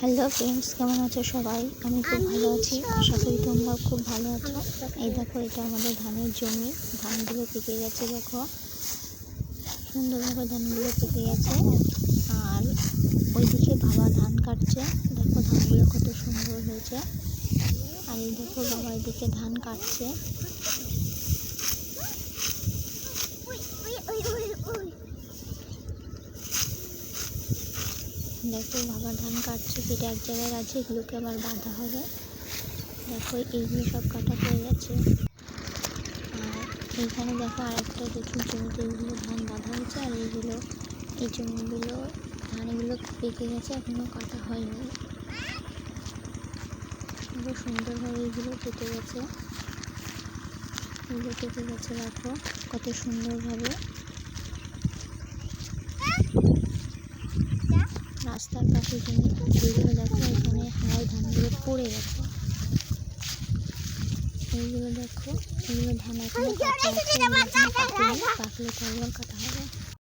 Hello friends কেমন আছো সবাই? আমি খুব ভালো আছি। আশা করি তোমরাও খুব ভালো আছো। এই দেখো, এটা আমাদের ধানের জমি। ধানগুলো পেকে গেছে দেখো। সুন্দরভাবে ধানগুলো পেকে গেছে। আর ওইদিকে বাবা ধান কাটছে। দেখো ধানগুলো কত সুন্দর হয়েছে। আর এই দেখো বাবা এদিকে ধান কাটছে। দেখো বাবা ধান কাটছে কেটে এক জায়গায় আছে এগুলোকে আবার বাঁধা হবে। দেখো, এইগুলো সব কাটা হয়ে গেছে। আর এইখানে দেখো আরেকটা দেখুন, জমিতে এইগুলো ধান বাঁধা হয়েছে, আর এইগুলো, এই জমিগুলো ধান এগুলো পেকে গেছে এখনও কাটা হয়নি। খুব সুন্দরভাবে এইগুলো কেটে গেছে। এগুলো কেটে গেছে, দেখো, কত সুন্দরভাবে। রাস্তার পাশে জমি যেগুলো দেখো, এখানে হাওয়ায় ধানগুলো পড়ে গেছে। এইগুলো দেখো এগুলো ধান এখনও পাকলে পাকলে কাটা হবে।